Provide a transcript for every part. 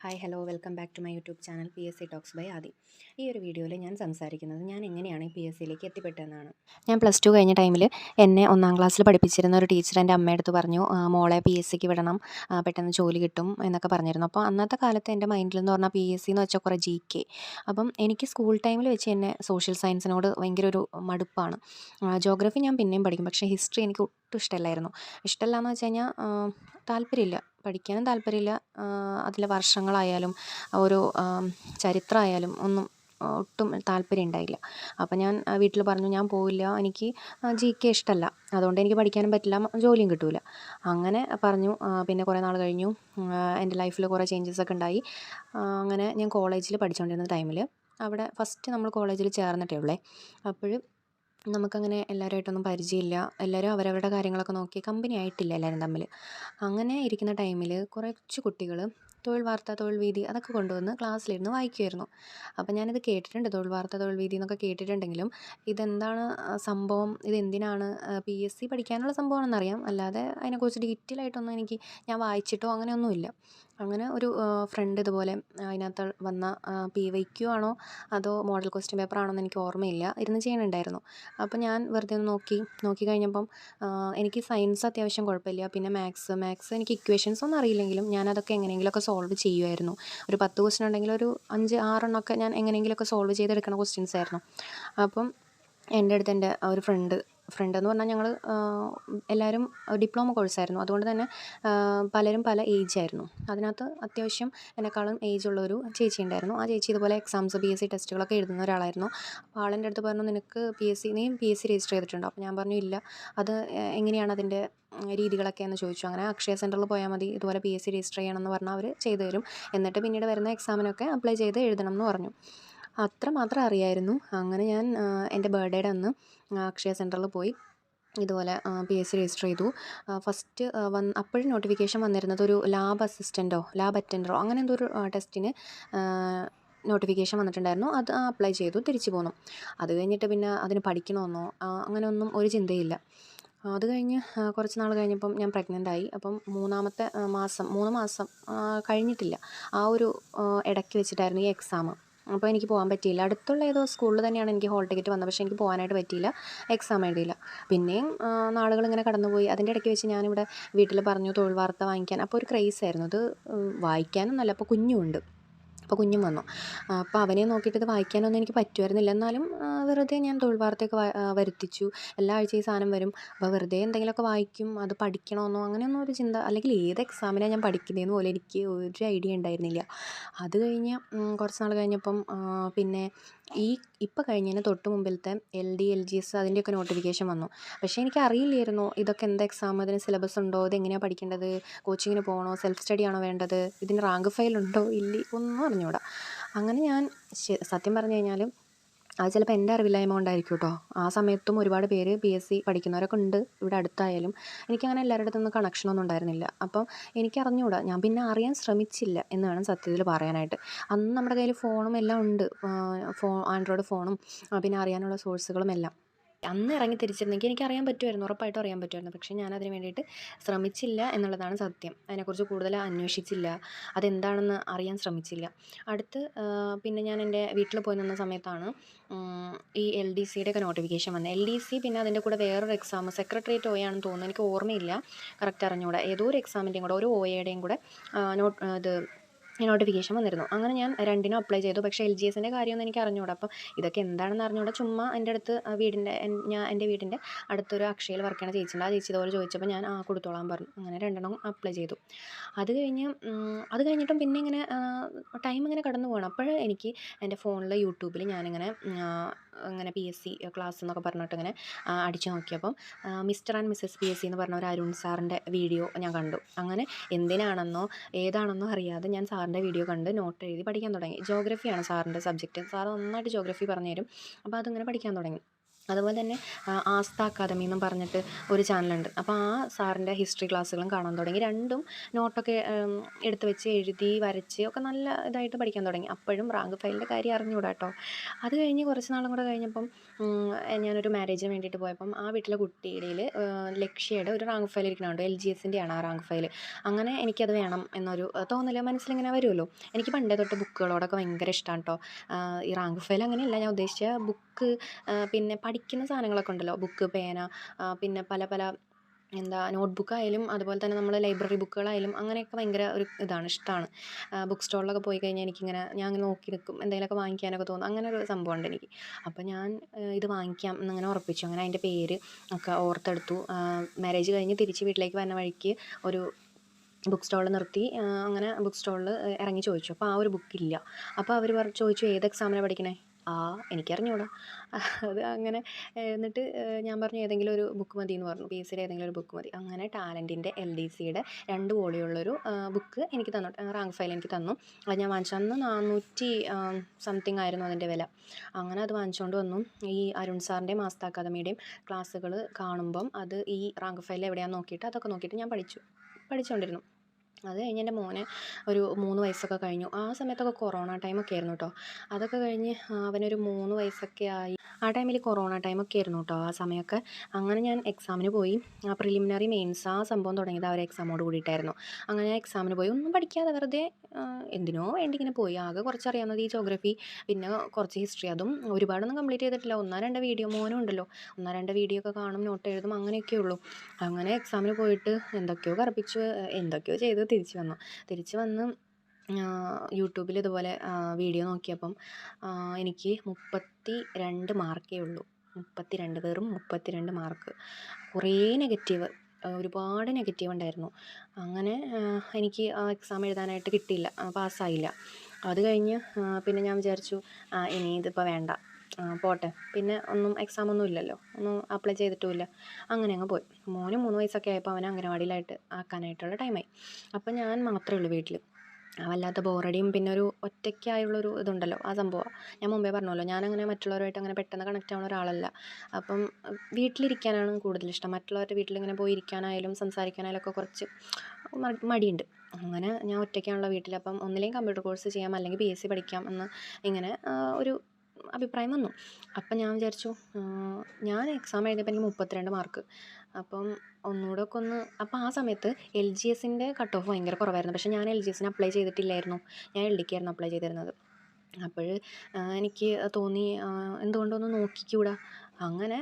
Hi hello welcome back to my YouTube channel P S C talks by Aadi. ഈ ഒരു വീഡിയോയിൽ ഞാൻ സംസാരിക്കുന്നത് ഞാൻ എങ്ങനെയാണ് പി എസ് സിയിലേക്ക് എത്തിപ്പെട്ടതെന്നാണ്. ഞാൻ പ്ലസ് ടു കഴിഞ്ഞ ടൈമിൽ എന്നെ ഒന്നാം ക്ലാസ്സിൽ പഠിപ്പിച്ചിരുന്ന ഒരു ടീച്ചർ എന്റെ അമ്മയടുത്ത് പറഞ്ഞു "ആ, മോളെ പി എസ് സിക്ക് വിടണം പെട്ടെന്ന് ജോലി കിട്ടും എന്നൊക്കെ പറഞ്ഞിരുന്നു. അപ്പോൾ അന്നത്തെ കാലത്ത് എന്റെ മൈൻഡിൽ എന്ന് പറഞ്ഞാൽ പി എസ് സി എന്ന് വെച്ചാൽ കുറേ ജി കെ. അപ്പം എനിക്ക് സ്കൂൾ ടൈമിൽ വെച്ച് എന്നെ സോഷ്യൽ സയൻസിനോട് ഭയങ്കര ഒരു മടുപ്പാണ്. ജോഗ്രഫി ഞാൻ പിന്നെയും പഠിക്കും പക്ഷേ ഹിസ്റ്ററി എനിക്ക് ഒട്ടും ഇഷ്ടമല്ലായിരുന്നു. ഇഷ്ടമല്ല എന്ന് വെച്ച് കഴിഞ്ഞാൽ താല്പര്യമില്ല. പഠിക്കാനും താല്പര്യമില്ല. അതിലെ വർഷങ്ങളായാലും ഓരോ ചരിത്രമായാലും ഒന്നും ഒട്ടും താല്പര്യം ഉണ്ടായില്ല. അപ്പം ഞാൻ വീട്ടിൽ പറഞ്ഞു ഞാൻ പോവില്ല. എനിക്ക് ജി കെ ഇഷ്ടമല്ല. അതുകൊണ്ട് എനിക്ക് പഠിക്കാനും പറ്റില്ല. ജോലിയും കിട്ടില്ല അങ്ങനെ പറഞ്ഞു. പിന്നെ കുറേ നാൾ കഴിഞ്ഞു. എന്റെ ലൈഫിൽ കുറേ ചേഞ്ചസ് ഒക്കെ ഉണ്ടായി. അങ്ങനെ ഞാൻ കോളേജിൽ പഠിച്ചുകൊണ്ടിരുന്ന ടൈമിൽ അവിടെ ഫസ്റ്റ് നമ്മൾ കോളേജിൽ ചേർന്നിട്ടേ ഉള്ളേ. അപ്പോൾ നമുക്കങ്ങനെ എല്ലാവരുമായിട്ടൊന്നും പരിചയമില്ല. എല്ലാവരും അവരവരുടെ കാര്യങ്ങളൊക്കെ നോക്കി കമ്പനി ആയിട്ടില്ല എല്ലാവരും തമ്മിൽ അങ്ങനെ ഇരിക്കുന്ന ടൈമിൽ കുറച്ച് കുട്ടികൾ തൊഴിൽ വാർത്ത തൊഴിൽ വീതി അതൊക്കെ കൊണ്ടുവന്ന് ക്ലാസ്സിലിരുന്ന് വായിക്കുമായിരുന്നു അപ്പം ഞാനിത് കേട്ടിട്ടുണ്ട്. തൊഴിൽ വാർത്ത തൊഴിൽ വീതി എന്നൊക്കെ കേട്ടിട്ടുണ്ടെങ്കിലും ഇതെന്താണ് സംഭവം? ഇതെന്തിനാണ് പി എസ് സി പഠിക്കാനുള്ള സംഭവമാണെന്നറിയാം. അല്ലാതെ അതിനെക്കുറിച്ച് ഡീറ്റെയിൽ ആയിട്ടൊന്നും എനിക്ക് ഞാൻ വായിച്ചിട്ടോ അങ്ങനെയൊന്നുമില്ല. അങ്ങനെ ഒരു ഫ്രണ്ട് ഇതുപോലെ അതിനകത്ത് വന്ന പി വൈ ക്യു ആണോ അതോ മോഡൽ ക്വസ്റ്റ്യൻ പേപ്പർ ആണോ എന്ന് എനിക്ക് ഓർമ്മയില്ല ഇരുന്ന് ചെയ്യണുണ്ടായിരുന്നു. അപ്പോൾ ഞാൻ വെറുതെ ഒന്ന് നോക്കി നോക്കി കഴിഞ്ഞപ്പം എനിക്ക് സയൻസ് അത്യാവശ്യം കുഴപ്പമില്ല പിന്നെ മാത്സ് മാത്സ് എനിക്ക് ഇക്വേഷൻസ് ഒന്നും അറിയില്ലെങ്കിലും ഞാൻ അതൊക്കെ എങ്ങനെയെങ്കിലുമൊക്കെ സോൾവ് ചെയ്യുമായിരുന്നു. ഒരു പത്ത് ക്വസ്റ്റ്യൻ ഉണ്ടെങ്കിൽ ഒരു അഞ്ച് ആറെണ്ണമൊക്കെ ഞാൻ എങ്ങനെയെങ്കിലുമൊക്കെ സോൾവ് ചെയ്തെടുക്കണ ക്വസ്റ്റ്യൻസ് ആയിരുന്നു. അപ്പം എന്റെ അടുത്ത് എന്റെ ഒരു ഫ്രണ്ട് ഫ്രണ്ട് എന്ന് പറഞ്ഞാൽ ഞങ്ങൾ എല്ലാവരും ഡിപ്ലോമ കോഴ്സായിരുന്നു അതുകൊണ്ട് തന്നെ പലരും പല ഏജ് ആയിരുന്നു. അതിനകത്ത് അത്യാവശ്യം എന്നെക്കാളും ഏജ് ഉള്ള ഒരു ചേച്ചി ഉണ്ടായിരുന്നു. ആ ചേച്ചി ഇതുപോലെ എക്സാംസ് പി എസ് സി ടെസ്റ്റുകളൊക്കെ എഴുതുന്ന ഒരാളായിരുന്നു. അപ്പോൾ ആളെന്റെ അടുത്ത് പറഞ്ഞു നിനക്ക് പി എസ് സി നീ പി എസ് സി രജിസ്റ്റർ ചെയ്തിട്ടുണ്ടോ? അപ്പോൾ ഞാൻ പറഞ്ഞു ഇല്ല. അത് എങ്ങനെയാണ് അതിന്റെ രീതികളൊക്കെ? എന്ന് ചോദിച്ചു. അങ്ങനെ അക്ഷയ സെന്ററിൽ പോയാൽ മതി. ഇതുപോലെ പി എസ് സി രജിസ്റ്റർ ചെയ്യണമെന്ന് പറഞ്ഞാൽ അവർ ചെയ്തു തരും. എന്നിട്ട് പിന്നീട് വരുന്ന എക്സാമിനൊക്കെ അപ്ലൈ ചെയ്ത് എഴുതണം എന്ന് പറഞ്ഞു. അത്ര മാത്രം അറിയായിരുന്നു. അങ്ങനെ ഞാൻ എന്റെ ബർത്ത്ഡേയുടെ അന്ന് അക്ഷയ സെന്ററിൽ പോയി. ഇതുപോലെ പി എസ് സി രജിസ്റ്റർ ചെയ്തു. ഫസ്റ്റ് വന്ന് അപ്പോഴും നോട്ടിഫിക്കേഷൻ വന്നിരുന്നത് ഒരു ലാബ് അസിസ്റ്റന്റോ ലാബ് അറ്റൻഡറോ അങ്ങനെ എന്തോ ഒരു ടെസ്റ്റിന് നോട്ടിഫിക്കേഷൻ വന്നിട്ടുണ്ടായിരുന്നു. അത് അപ്ലൈ ചെയ്തു തിരിച്ചു പോന്നു. അത് കഴിഞ്ഞിട്ട് പിന്നെ അതിന് പഠിക്കണമെന്നോ അങ്ങനെയൊന്നും ഒരു ചിന്തയില്ല. അത് കഴിഞ്ഞ് കുറച്ച് നാൾ കഴിഞ്ഞപ്പം ഞാൻ പ്രഗ്നന്റ് ആയി അപ്പം മൂന്നാമത്തെ മാസം മൂന്ന് മാസം കഴിഞ്ഞിട്ടില്ല. ആ ഒരു ഇടയ്ക്ക് വെച്ചിട്ടായിരുന്നു ഈ എക്സാം. അപ്പോൾ എനിക്ക് പോകാൻ പറ്റിയില്ല. അടുത്തുള്ള ഏതോ സ്കൂളിൽ തന്നെയാണ് എനിക്ക് ഹോൾ ടിക്കറ്റ് വന്നത്. പക്ഷേ എനിക്ക് പോകാനായിട്ട് പറ്റിയില്ല. എക്സാം എഴുതിയില്ല. പിന്നെയും നാളുകൾ ഇങ്ങനെ കടന്നുപോയി. അതിന്റെ ഇടയ്ക്ക് വെച്ച് ഞാനിവിടെ വീട്ടിൽ പറഞ്ഞു തൊഴിൽ വാർത്ത വാങ്ങിക്കാൻ. അപ്പോൾ ഒരു ക്രൈസ് ആയിരുന്നു. അത് ഉം, വായിക്കാനൊന്നുമല്ല. അപ്പോൾ കുഞ്ഞുമുണ്ട് അപ്പോൾ കുഞ്ഞും വന്നു. അപ്പോൾ അവനെ നോക്കിയിട്ട് ഇത് വായിക്കാനൊന്നും എനിക്ക് പറ്റുമായിരുന്നില്ല. എന്നാലും വെറുതെ ഞാൻ തൊഴിൽ വാർത്തയൊക്കെ വരുത്തിച്ചു. എല്ലാ ആഴ്ചയും സാധനം വരും. അപ്പോൾ വെറുതെ എന്തെങ്കിലുമൊക്കെ വായിക്കും. അത് പഠിക്കണമെന്നോ അങ്ങനെയൊന്നും ഒരു ചിന്ത അല്ലെങ്കിൽ ഏത് എക്സാമിനാണ് ഞാൻ പഠിക്കുന്നതെന്ന് പോലും എനിക്ക് ഒരു ഐഡിയ ഉണ്ടായിരുന്നില്ല. അത് കഴിഞ്ഞ് കുറച്ച് നാൾ കഴിഞ്ഞപ്പം പിന്നെ ഈ ഇപ്പം കഴിഞ്ഞതിന് തൊട്ട് മുമ്പിലത്തെ L D L G S അതിന്റെയൊക്കെ നോട്ടിഫിക്കേഷൻ വന്നു. പക്ഷേ എനിക്ക് അറിയില്ലായിരുന്നു ഇതൊക്കെ എന്താ എക്സാം അതിന് സിലബസ് ഉണ്ടോ? ഇത് എങ്ങനെയാണ് പഠിക്കേണ്ടത്? കോച്ചിങ്ങിന് പോകണോ സെൽഫ് സ്റ്റഡി ആണോ വേണ്ടത്? ഇതിന് റാങ്ക് ഫയൽ ഉണ്ടോ? ഇല്ലേ? ഒന്നും അറിഞ്ഞുകൂടാ അങ്ങനെ ഞാൻ സത്യം പറഞ്ഞു കഴിഞ്ഞാൽ അത് ചിലപ്പോൾ എന്റെ അറിവില്ലായ്മ കൊണ്ടായിരിക്കും കേട്ടോ ആ സമയത്തും ഒരുപാട് പേര് പി എസ് സി പഠിക്കുന്നവരൊക്കെ ഉണ്ട്. ഇവിടെ അടുത്തായാലും എനിക്കങ്ങനെ എല്ലാവരുടെ അടുത്തൊന്നും കണക്ഷനൊന്നും ഉണ്ടായിരുന്നില്ല. അപ്പം എനിക്കറിഞ്ഞുകൂടാ ഞാൻ പിന്നെ അറിയാൻ ശ്രമിച്ചില്ല എന്ന് വേണം സത്യത്തിൽ പറയാനായിട്ട്. അന്ന് നമ്മുടെ കയ്യിൽ ഫോണും എല്ലാം ഉണ്ട്. ഫോ ആൻഡ്രോയിഡ് ഫോണും പിന്നെ അറിയാനുള്ള സോഴ്സുകളും എല്ലാം. അന്ന് ഇറങ്ങി തിരിച്ചിരുന്നെങ്കിൽ എനിക്ക് അറിയാൻ പറ്റുമായിരുന്നു ഉറപ്പായിട്ടും അറിയാൻ പറ്റുമായിരുന്നു. പക്ഷേ ഞാൻ അതിന് വേണ്ടിയിട്ട് ശ്രമിച്ചില്ല എന്നുള്ളതാണ് സത്യം. അതിനെക്കുറിച്ച് കൂടുതൽ അന്വേഷിച്ചില്ല. അതെന്താണെന്ന് അറിയാൻ ശ്രമിച്ചില്ല. അടുത്ത് പിന്നെ ഞാൻ എന്റെ വീട്ടിൽ പോയി നിന്ന സമയത്താണ് ഈ എൽ ഡി സിയുടെ ഒക്കെ നോട്ടിഫിക്കേഷൻ വന്നത്. എൽ ഡി സി പിന്നെ അതിന്റെ കൂടെ വേറൊരു എക്സാം സെക്രട്ടേറിയറ്റ് ഒ ആണെന്ന് തോന്നുന്നു. എനിക്ക് ഓർമ്മയില്ല. കറക്റ്റ് അറിഞ്ഞുകൂടാ. ഏതോ ഒരു എക്സാമിന്റെയും കൂടെ ഒരു ഒ എയുടെയും കൂടെ നോട്ട് ഇത് നോട്ടിഫിക്കേഷൻ വന്നിരുന്നു. അങ്ങനെ ഞാൻ രണ്ടിനും അപ്ലൈ ചെയ്തു. പക്ഷേ എൽ ജി എസിന്റെ കാര്യമൊന്നും എനിക്ക് അറിഞ്ഞുകൂടാ അപ്പം ഇതൊക്കെ എന്താണെന്ന് അറിഞ്ഞുകൂടാ ചുമ്മാ എന്റെ അടുത്ത് വീടിന്റെ ഞാൻ എന്റെ വീടിന്റെ അടുത്തൊരു അക്ഷയയിൽ വർക്ക് ചെയ്യണ ചേച്ചിയുണ്ട്. ആ ചേച്ചി ഇതുപോലെ ചോദിച്ചപ്പോൾ ഞാൻ ആ കൊടുത്തോളാൻ പറഞ്ഞു. അങ്ങനെ രണ്ടെണ്ണം അപ്ലൈ ചെയ്തു. അത് കഴിഞ്ഞ് അത് കഴിഞ്ഞിട്ടും പിന്നെ ഇങ്ങനെ ടൈം ഇങ്ങനെ കടന്നു പോകണം അപ്പോൾ എനിക്ക് എന്റെ ഫോണിൽ യൂട്യൂബിൽ ഞാനിങ്ങനെ ഇങ്ങനെ പി എസ് സി ക്ലാസ് എന്നൊക്കെ പറഞ്ഞിട്ട് ഇങ്ങനെ അടിച്ചു നോക്കിയപ്പം mister and missus P S C എന്ന് പറഞ്ഞ ഒരു അരുൺ സാറിന്റെ വീഡിയോ ഞാൻ കണ്ടു. അങ്ങനെ എന്തിനാണെന്നോ ഏതാണെന്നോ അറിയാതെ ഞാൻ സാറിന്റെ വീഡിയോ കണ്ട് നോട്ട് എഴുതി പഠിക്കാൻ തുടങ്ങി. ജോഗ്രഫിയാണ് സാറിന്റെ സബ്ജക്റ്റ് സാർ നന്നായിട്ട് ജോഗ്രഫി പറഞ്ഞു തരും അപ്പോൾ അതിങ്ങനെ പഠിക്കാൻ തുടങ്ങി. അതുപോലെ തന്നെ ആസ്ത അക്കാദമി എന്നും പറഞ്ഞിട്ട് ഒരു ചാനലുണ്ട്. അപ്പോൾ ആ സാറിന്റെ ഹിസ്റ്ററി ക്ലാസ്സുകളും കാണാൻ തുടങ്ങി. രണ്ടും നോട്ടൊക്കെ എടുത്ത് വെച്ച് എഴുതി വരച്ച് ഒക്കെ നല്ല ഇതായിട്ട് പഠിക്കാൻ തുടങ്ങി. അപ്പോഴും റാങ്ക് ഫയലിന്റെ കാര്യം അറിഞ്ഞുകൂടാ കേട്ടോ അത് കഴിഞ്ഞ് കുറച്ച് നാളും കൂടെ കഴിഞ്ഞപ്പം ഞാനൊരു മാരേജിന് വേണ്ടിയിട്ട് പോയപ്പം ആ വീട്ടിലെ കുട്ടിയുടെ ലക്ഷ്യയുടെ ഒരു റാങ്ക് ഫയൽ ഇരിക്കണുണ്ട് എൽ ജി എസിന്റെയാണ് ആ റാങ്ക് ഫയൽ അങ്ങനെ എനിക്കത് വേണം എന്നൊരു തോന്നൽ മനസ്സിലിങ്ങനെ വരുമല്ലോ. എനിക്ക് പണ്ടേ തൊട്ട് ബുക്കുകളോടൊക്കെ ഭയങ്കര ഇഷ്ടമാണ് കേട്ടോ ഈ റാങ്ക് ഫയൽ അങ്ങനെയല്ല. ഞാൻ ഉദ്ദേശിച്ച ബുക്ക് പിന്നെ പഠിക്കുന്ന സാധനങ്ങളൊക്കെ ഉണ്ടല്ലോ. ബുക്ക് പേന പിന്നെ പല പല എന്താ നോട്ട് ബുക്കായാലും അതുപോലെ തന്നെ നമ്മൾ ലൈബ്രറി ബുക്കുകളായാലും അങ്ങനെയൊക്കെ ഭയങ്കര ഒരു ഇതാണ് ഇഷ്ടമാണ് ബുക്ക് സ്റ്റോളിലൊക്കെ പോയി കഴിഞ്ഞാൽ എനിക്കിങ്ങനെ ഞാൻ അങ്ങനെ നോക്കി നിൽക്കും എന്തെങ്കിലുമൊക്കെ വാങ്ങിക്കാനൊക്കെ തോന്നും. അങ്ങനെ ഒരു സംഭവം ഉണ്ട് എനിക്ക്. അപ്പോൾ ഞാൻ ഇത് വാങ്ങിക്കാം എന്നിങ്ങനെ ഉറപ്പിച്ചു. അങ്ങനെ അതിന്റെ പേര് ഒക്കെ ഓർത്തെടുത്തു. മാരേജ് കഴിഞ്ഞ് തിരിച്ച് വീട്ടിലേക്ക് വരുന്ന വഴിക്ക് ഒരു ബുക്ക് സ്റ്റോളിൽ നിർത്തി അങ്ങനെ ബുക്ക് സ്റ്റോളിൽ ഇറങ്ങി ചോദിച്ചു. അപ്പോൾ ആ ഒരു ബുക്കില്ല. അപ്പോൾ അവർ പറഞ്ഞു ചോദിച്ചു ഏത് എക്സാമിനാണ് പഠിക്കണേ? ആ എനിക്കറിഞ്ഞൂടാ. അത് അങ്ങനെ എന്നിട്ട് ഞാൻ പറഞ്ഞു ഏതെങ്കിലും ഒരു ബുക്ക് മതി എന്ന് പറഞ്ഞു പി എസ് സിയുടെ ഏതെങ്കിലും ഒരു ബുക്ക് മതി. അങ്ങനെ ടാലന്റിന്റെ എൽ ഡി സിയുടെ രണ്ട് വോളിയുള്ളൊരു ബുക്ക് എനിക്ക് തന്നു. റാങ്ക് ഫയൽ എനിക്ക് തന്നു. അത് ഞാൻ വാങ്ങിച്ചു. അന്ന് നാനൂറ്റി സംതിങ് ആയിരുന്നു അതിന്റെ വില. അങ്ങനെ അത് വാങ്ങിച്ചുകൊണ്ട് വന്നു. ഈ അരുൺ സാറിന്റെയും മാസ്ത അക്കാദമിയുടെയും ക്ലാസ്സുകൾ കാണുമ്പം അത് ഈ റാങ്ക് ഫയൽ എവിടെയാണെന്ന് നോക്കിയിട്ട് അതൊക്കെ നോക്കിയിട്ട് ഞാൻ പഠിച്ചു. പഠിച്ചുകൊണ്ടിരുന്നു അത് കഴിഞ്ഞ് എന്റെ മോന് ഒരു മൂന്ന് വയസ്സൊക്കെ കഴിഞ്ഞു. ആ സമയത്തൊക്കെ കൊറോണ ടൈമൊക്കെ ആയിരുന്നു കേട്ടോ അതൊക്കെ കഴിഞ്ഞ് അവനൊരു മൂന്ന് വയസ്സൊക്കെ ആയി. ആ ടൈമിൽ കൊറോണ ടൈമൊക്കെ ആയിരുന്നു കേട്ടോ ആ സമയമൊക്കെ. അങ്ങനെ ഞാൻ എക്സാമിന് പോയി. ആ പ്രിലിമിനറി മെയിൻസ് ആ സംഭവം തുടങ്ങിയത് ആ എക്സാമോട് കൂടിയിട്ടായിരുന്നു. അങ്ങനെ ഞാൻ എക്സാമിന് പോയി. ഒന്നും പഠിക്കാതെ വെറുതെ എന്തിനോ വേണ്ടി ഇങ്ങനെ പോയി. ആകെ കുറച്ച് അറിയാവുന്നത് ഈ ജോഗ്രഫി പിന്നെ കുറച്ച് ഹിസ്റ്ററി അതും ഒരുപാടൊന്നും കംപ്ലീറ്റ് ചെയ്തിട്ടില്ല. ഒന്നോ രണ്ട് വീഡിയോ മോനും ഉണ്ടല്ലോ. ഒന്നോ രണ്ട് വീഡിയോ ഒക്കെ കാണും നോട്ട് എഴുതും അങ്ങനെയൊക്കെ ഉള്ളൂ. അങ്ങനെ എക്സാമിന് പോയിട്ട് എന്തൊക്കെയോ കറുപ്പിച്ച് എന്തൊക്കെയോ ചെയ്ത് തിരിച്ച് വന്നു. തിരിച്ചു വന്ന് യൂട്യൂബിൽ ഇതുപോലെ വീഡിയോ നോക്കിയപ്പം എനിക്ക് മുപ്പത്തി രണ്ട് മാർക്കേ ഉള്ളൂ. മുപ്പത്തി രണ്ട് വെറും മുപ്പത്തി രണ്ട് മാർക്ക്. കുറേ നെഗറ്റീവ് ഒരുപാട് നെഗറ്റീവ് ഉണ്ടായിരുന്നു. അങ്ങനെ എനിക്ക് എക്സാം എഴുതാനായിട്ട് കിട്ടിയില്ല പാസ്സായില്ല. അത് കഴിഞ്ഞ് പിന്നെ ഞാൻ വിചാരിച്ചു ഇനി ഇതിപ്പോൾ വേണ്ട. ആ, പോട്ടെ. പിന്നെ ഒന്നും എക്സാം ഒന്നും ഇല്ലല്ലോ. ഒന്നും അപ്ലൈ ചെയ്തിട്ടുമില്ല. അങ്ങനെ അങ്ങ് പോയി. മോന് മൂന്ന് വയസ്സൊക്കെ ആയപ്പോൾ അവനെ അംഗനവാടിയിലായിട്ട് ആക്കാനായിട്ടുള്ള ടൈമായി അപ്പോൾ ഞാൻ മാത്രമേ ഉള്ളൂ വീട്ടിൽ വല്ലാത്ത ബോറടിയും പിന്നെ ഒരു ഒറ്റയ്ക്കായുള്ളൊരു ഇതുണ്ടല്ലോ ആ സംഭവം. ഞാൻ മുമ്പേ പറഞ്ഞല്ലോ ഞാനങ്ങനെ മറ്റുള്ളവരുമായിട്ട് അങ്ങനെ പെട്ടെന്ന് കണക്റ്റ് ആവുന്ന ഒരാളല്ല. അപ്പം വീട്ടിലിരിക്കാനാണ് കൂടുതൽ ഇഷ്ടം. മറ്റുള്ളവരുടെ വീട്ടിലിങ്ങനെ പോയി ഇരിക്കാനായാലും സംസാരിക്കാനായാലും ഒക്കെ കുറച്ച് മടിയുണ്ട്. അങ്ങനെ ഞാൻ ഒറ്റയ്ക്കാണല്ലോ വീട്ടിൽ അപ്പം ഒന്നിലെയും കമ്പ്യൂട്ടർ കോഴ്സ് ചെയ്യാം അല്ലെങ്കിൽ പി എസ് സി പഠിക്കാം എന്ന് ഇങ്ങനെ ഒരു അഭിപ്രായം വന്നു. അപ്പം ഞാൻ വിചാരിച്ചു ഞാൻ എക്സാം എഴുതിയപ്പോൾ എനിക്ക് മുപ്പത്തിരണ്ട് മാർക്ക് അപ്പം ഒന്നുകൂടെ ഒക്കെ ഒന്ന് അപ്പം ആ സമയത്ത് എൽ ജി എസിന്റെ കട്ട് ഓഫ് ഭയങ്കര കുറവായിരുന്നു. പക്ഷേ ഞാൻ എൽ ജി എസിന് അപ്ലൈ ചെയ്തിട്ടില്ലായിരുന്നു. ഞാൻ എൽ ഡിക്കായിരുന്നു അപ്ലൈ ചെയ്തിരുന്നത്. അപ്പോൾ എനിക്ക് തോന്നി എന്തുകൊണ്ടൊന്ന് നോക്കിക്കൂടാ? അങ്ങനെ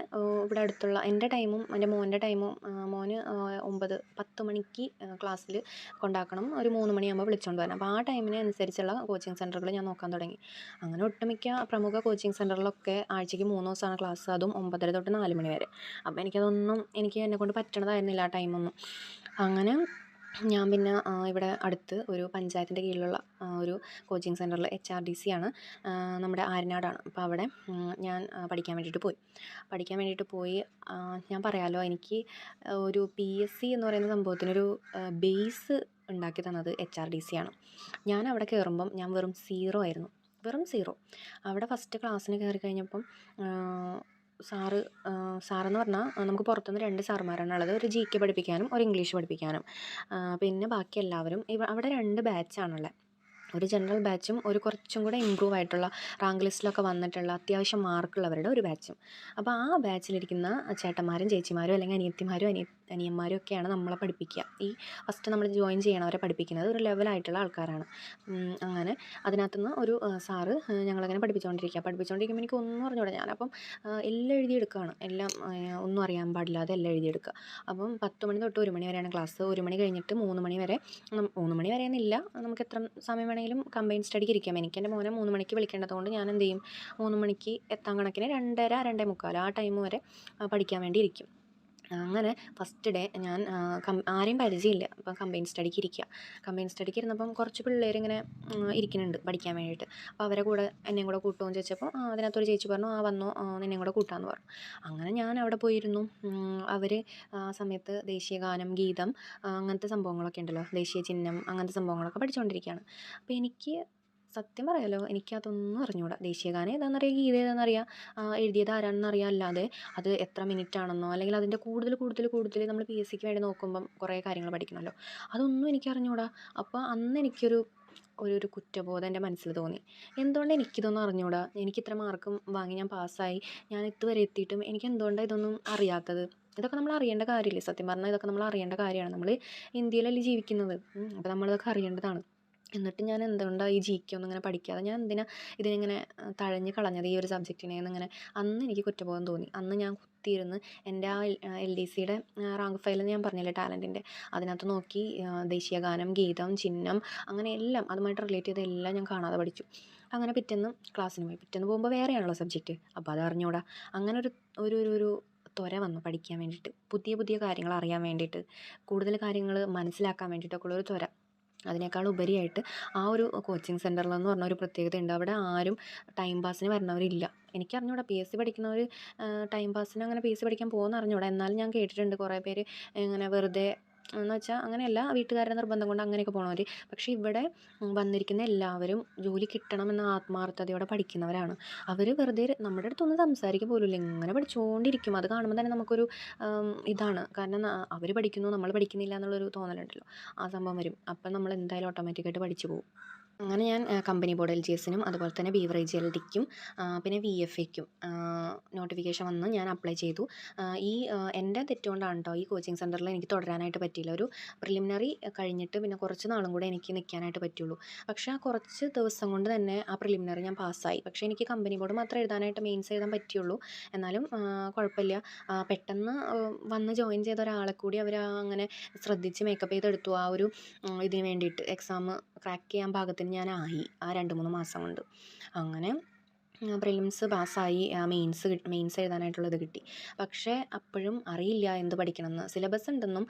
ഇവിടെ അടുത്തുള്ള എന്റെ ടൈമും എന്റെ മോന്റെ ടൈമും മോന് ഒമ്പത് പത്ത് മണിക്ക് ക്ലാസ്സിൽ കൊണ്ടാക്കണം. ഒരു മൂന്ന് മണിയാകുമ്പോൾ വിളിച്ചുകൊണ്ട് വരണം. അപ്പോൾ ആ ടൈമിന് അനുസരിച്ചുള്ള കോച്ചിങ് സെന്ററുകൾ ഞാൻ നോക്കാൻ തുടങ്ങി. അങ്ങനെ ഒട്ടുമിക്ക പ്രമുഖ കോച്ചിങ് സെന്ററിലൊക്കെ ആഴ്ചയ്ക്ക് മൂന്ന് ദിവസമാണ് ക്ലാസ്. അതും ഒമ്പതര തൊട്ട് നാല് മണി വരെ. അപ്പോൾ എനിക്കതൊന്നും എനിക്ക് എന്നെക്കൊണ്ട് പറ്റണതായിരുന്നില്ല ആ ടൈമൊന്നും. അങ്ങനെ ഞാൻ പിന്നെ ഇവിടെ അടുത്ത് ഒരു പഞ്ചായത്തിന്റെ കീഴിലുള്ള ഒരു കോച്ചിങ് സെന്ററിൽ എച്ച് ആർ ഡി സി ആണ്. നമ്മുടെ ആര്യനാടാണ്. അപ്പോൾ അവിടെ ഞാൻ പഠിക്കാൻ വേണ്ടിയിട്ട് പോയി. പഠിക്കാൻ വേണ്ടിയിട്ട് പോയി ഞാൻ പറയാമല്ലോ എനിക്ക് ഒരു പി എസ് സി എന്ന് പറയുന്ന സംഭവത്തിനൊരു ബേസ് ഉണ്ടാക്കി തന്നത് എച്ച് ആർ ഡി സി ആണ്. ഞാൻ അവിടെ കയറുമ്പം ഞാൻ വെറും സീറോ ആയിരുന്നു. വെറും സീറോ. അവിടെ ഫസ്റ്റ് ക്ലാസ്സിന് കയറി കഴിഞ്ഞപ്പം സാറ് സാറെന്ന് പറഞ്ഞാൽ നമുക്ക് പുറത്തുനിന്ന് രണ്ട് സാറുമാരാണ് ഉള്ളത് ഒരു ജി കെ പഠിപ്പിക്കാനും ഒരു ഇംഗ്ലീഷ് പഠിപ്പിക്കാനും. പിന്നെ ബാക്കി എല്ലാവരും അവിടെ രണ്ട് ബാച്ചാണുള്ളത് ഒരു ജനറൽ ബാച്ചും ഒരു കുറച്ചും കൂടെ ഇമ്പ്രൂവ് ആയിട്ടുള്ള റാങ്ക് ലിസ്റ്റിലൊക്കെ വന്നിട്ടുള്ള അത്യാവശ്യം മാർക്കുള്ളവരുടെ ഒരു ബാച്ചും അപ്പോൾ ആ ബാച്ചിലിരിക്കുന്ന ചേട്ടന്മാരും ചേച്ചിമാരും അല്ലെങ്കിൽ അനിയത്തിമാരും അനിയ അനിയന്മാരും ഒക്കെയാണ് നമ്മളെ പഠിപ്പിക്കുക. ഈ ഫസ്റ്റ് നമ്മൾ ജോയിൻ ചെയ്യണവരെ പഠിപ്പിക്കുന്നത് ഒരു ലെവലായിട്ടുള്ള ആൾക്കാരാണ്. അങ്ങനെ അതിനകത്തുനിന്ന് ഒരു സാറ് ഞങ്ങളങ്ങനെ പഠിപ്പിച്ചുകൊണ്ടിരിക്കുക പഠിപ്പിച്ചുകൊണ്ടിരിക്കുമ്പോൾ എനിക്ക് ഒന്നും അറിഞ്ഞൂടാ. ഞാനപ്പം എല്ലാം എഴുതിയെടുക്കുകയാണ് എല്ലാം ഒന്നും അറിയാൻ പാടില്ലാതെ എല്ലാം എഴുതിയെടുക്കുക അപ്പം പത്ത് മണി തൊട്ട് ഒരു മണി വരെയാണ് ക്ലാസ്. ഒരു മണി കഴിഞ്ഞിട്ട് മൂന്ന് മണി വരെ മൂന്ന് മണി വരെ എന്നില്ല നമുക്ക് എത്ര സമയം വേണമെങ്കിലും കമ്പൈൻ സ്റ്റഡിക്ക് ഇരിക്കാം. എനിക്ക് എന്റെ മോനെ മൂന്ന് മണിക്ക് വിളിക്കേണ്ടതുകൊണ്ട് ഞാൻ എന്ത് ചെയ്യും? മൂന്ന് മണിക്ക് എത്താൻ കണക്കിന് രണ്ടര രണ്ടേ മുക്കാൽ ആ ടൈം വരെ പഠിക്കാൻ വേണ്ടി ഇരിക്കും. അങ്ങനെ ഫസ്റ്റ് ഡേ ഞാൻ ആരെയും പരിചയമില്ല. അപ്പം കമ്പൈൻ സ്റ്റഡിക്ക് ഇരിക്കുക കമ്പൈൻ സ്റ്റഡിക്ക് ഇരുന്നപ്പം കുറച്ച് പിള്ളേരിങ്ങനെ ഇരിക്കുന്നുണ്ട് പഠിക്കാൻ വേണ്ടിയിട്ട്. അപ്പോൾ അവരെ കൂടെ എന്നെയും കൂടെ കൂട്ടുമെന്ന് ചോദിച്ചപ്പോൾ അതിനകത്തൊരു ചേച്ചി പറഞ്ഞു ആ വന്നോ നിന്നെയും കൂടെ കൂട്ടാമെന്ന് പറഞ്ഞു. അങ്ങനെ ഞാൻ അവിടെ പോയിരുന്നു. അവർ ആ സമയത്ത് ദേശീയ ഗാനം ഗീതം അങ്ങനത്തെ സംഭവങ്ങളൊക്കെ ഉണ്ടല്ലോ. ദേശീയ ചിഹ്നം അങ്ങനത്തെ സംഭവങ്ങളൊക്കെ പഠിച്ചുകൊണ്ടിരിക്കുകയാണ് അപ്പോൾ എനിക്ക് സത്യം പറയാലോ എനിക്കതൊന്നും അറിഞ്ഞൂടാ. ദേശീയഗാനം ഏതാണെന്നറിയാം ഗീത ഏതാണെന്നറിയാം എഴുതിയത് ആരാണെന്നറിയാം അല്ലാതെ അത് എത്ര മിനിറ്റ് ആണെന്നോ അല്ലെങ്കിൽ അതിന്റെ കൂടുതൽ കൂടുതൽ കൂടുതൽ നമ്മൾ പി എസ് സിക്ക് വേണ്ടി നോക്കുമ്പം കുറേ കാര്യങ്ങൾ പഠിക്കണമല്ലോ. അതൊന്നും എനിക്ക് അറിഞ്ഞൂടാ അപ്പോൾ അന്ന് എനിക്കൊരു ഒരു ഒരു കുറ്റബോധം എന്റെ മനസ്സിൽ തോന്നി. എന്തുകൊണ്ട് എനിക്കിതൊന്നും അറിഞ്ഞൂടാ? എനിക്ക് ഇത്ര മാർക്കും വാങ്ങി ഞാൻ പാസ്സായി. ഞാൻ ഇതുവരെ എത്തിയിട്ടും എനിക്ക് എന്തുകൊണ്ടാണ് ഇതൊന്നും അറിയാത്തത്? ഇതൊക്കെ നമ്മൾ അറിയേണ്ട കാര്യമില്ലേ? സത്യം പറഞ്ഞാൽ ഇതൊക്കെ നമ്മൾ അറിയേണ്ട കാര്യമാണ്. നമ്മൾ ഇന്ത്യയിലല്ലേ ജീവിക്കുന്നത്. അപ്പോൾ നമ്മളിതൊക്കെ അറിയേണ്ടതാണ്. എന്നിട്ട് ഞാൻ എന്തുകൊണ്ടാണ് ഈ ജി കെ ഒന്നും ഇങ്ങനെ പഠിക്കാതെ ഞാൻ എന്തിനാ ഇതിനിങ്ങനെ തഴഞ്ഞ് കളഞ്ഞത് ഈ ഒരു സബ്ജക്റ്റിനെ എന്നിങ്ങനെ? അന്ന് എനിക്ക് കുറ്റബോധം തോന്നി. അന്ന് ഞാൻ കുത്തിയിരുന്ന് എന്റെ ആ എൽ ഡി സിയുടെ റാങ്ക് ഫയൽ ഞാൻ പറഞ്ഞില്ലേ ടാലന്റിന്റെ? അതിനകത്ത് നോക്കി ദേശീയ ഗാനം ഗീതം ചിഹ്നം അങ്ങനെ എല്ലാം അതുമായിട്ട് റിലേറ്റ് ചെയ്ത എല്ലാം ഞാൻ കാണാതെ പഠിച്ചു. അങ്ങനെ പിറ്റേന്ന് ക്ലാസ്സിന് പോയി. പിറ്റേന്ന് പോകുമ്പോൾ വേറെയാണല്ലോ സബ്ജക്റ്റ് അപ്പോൾ അത് അറിഞ്ഞൂടാ. അങ്ങനെ ഒരു ഒരു ഒരു ഒരു ത്വര വന്നു പഠിക്കാൻ വേണ്ടിയിട്ട്. പുതിയ പുതിയ കാര്യങ്ങൾ അറിയാൻ വേണ്ടിയിട്ട്. കൂടുതൽ കാര്യങ്ങൾ മനസ്സിലാക്കാൻ വേണ്ടിയിട്ടൊക്കെ ഉള്ളൊരു ത്വര. അതിനേക്കാൾ ഉപരിയായിട്ട് ആ ഒരു കോച്ചിങ് സെന്ററിലെന്ന് പറഞ്ഞ ഒരു പ്രത്യേകതയുണ്ട് അവിടെ ആരും ടൈം പാസിന് വരുന്നവരില്ല എനിക്കറിഞ്ഞൂടാ പി എസ് സി പഠിക്കുന്നവർ ടൈം പാസിന് അങ്ങനെ പി എസ് സി പഠിക്കാൻ പോകുമെന്ന് എന്നാലും ഞാൻ കേട്ടിട്ടുണ്ട് കുറേ പേര് ഇങ്ങനെ വെറുതെ എന്ന് വെച്ചാൽ അങ്ങനെയല്ല വീട്ടുകാരുടെ നിർബന്ധം കൊണ്ട് അങ്ങനെയൊക്കെ പോണവർ പക്ഷേ ഇവിടെ വന്നിരിക്കുന്ന എല്ലാവരും ജോലി കിട്ടണമെന്ന ആത്മാർത്ഥതയോടെ പഠിക്കുന്നവരാണ്. അവർ വെറുതെ നമ്മുടെ അടുത്തൊന്ന് സംസാരിക്കുക പോലുമില്ല ഇങ്ങനെ പഠിച്ചുകൊണ്ടിരിക്കും അത് കാണുമ്പോൾ തന്നെ നമുക്കൊരു ഇതാണ്. കാരണം അവർ പഠിക്കുന്നു നമ്മൾ പഠിക്കുന്നില്ല എന്നുള്ളൊരു തോന്നലുണ്ടല്ലോ. ആ സംഭവം വരും. അപ്പം നമ്മൾ എന്തായാലും ഓട്ടോമാറ്റിക്കായിട്ട് പഠിച്ചു പോകും. അങ്ങനെ ഞാൻ കമ്പനി ബോർഡ് എൽ ജി എസിനും അതുപോലെ തന്നെ ബീവറേജ് എൽ ഡിക്കും പിന്നെ വി എഫ് എക്കും നോട്ടിഫിക്കേഷൻ വന്ന് ഞാൻ അപ്ലൈ ചെയ്തു. ഈ എന്റെ തെറ്റുകൊണ്ടാണ് കേട്ടോ ഈ കോച്ചിങ് സെന്ററിൽ എനിക്ക് തുടരാനായിട്ട് പറ്റിയില്ല. ഒരു പ്രിലിമിനറി കഴിഞ്ഞിട്ട് പിന്നെ കുറച്ച് നാളും കൂടെ എനിക്ക് നിൽക്കാനായിട്ട് പറ്റുള്ളൂ. പക്ഷേ ആ കുറച്ച് ദിവസം കൊണ്ട് തന്നെ ആ പ്രിലിമിനറി ഞാൻ പാസ്സായി. പക്ഷേ എനിക്ക് കമ്പനി ബോർഡ് മാത്രം എഴുതാനായിട്ട് മെയിൻസ് എഴുതാൻ പറ്റുള്ളൂ എന്നാലും കുഴപ്പമില്ല. പെട്ടെന്ന് വന്ന് ജോയിൻ ചെയ്ത ഒരാളെ കൂടി അവർ അങ്ങനെ ശ്രദ്ധിച്ച് മേക്കപ്പ് ചെയ്തെടുത്തു. ആ ഒരു ഇതിന് വേണ്ടിയിട്ട് എക്സാം ക്രാക്ക് ചെയ്യാൻ പാകത്തിന് ഞാനായി ആ രണ്ട് മൂന്ന് മാസം കൊണ്ട്. അങ്ങനെ പ്രിലിംസ് പാസ്സായി മെയിൻസ് മെയിൻസ് എഴുതാനായിട്ടുള്ളത് കിട്ടി. പക്ഷേ അപ്പോഴും അറിയില്ല എന്ത് പഠിക്കണമെന്ന്. സിലബസ് ഉണ്ടെന്നും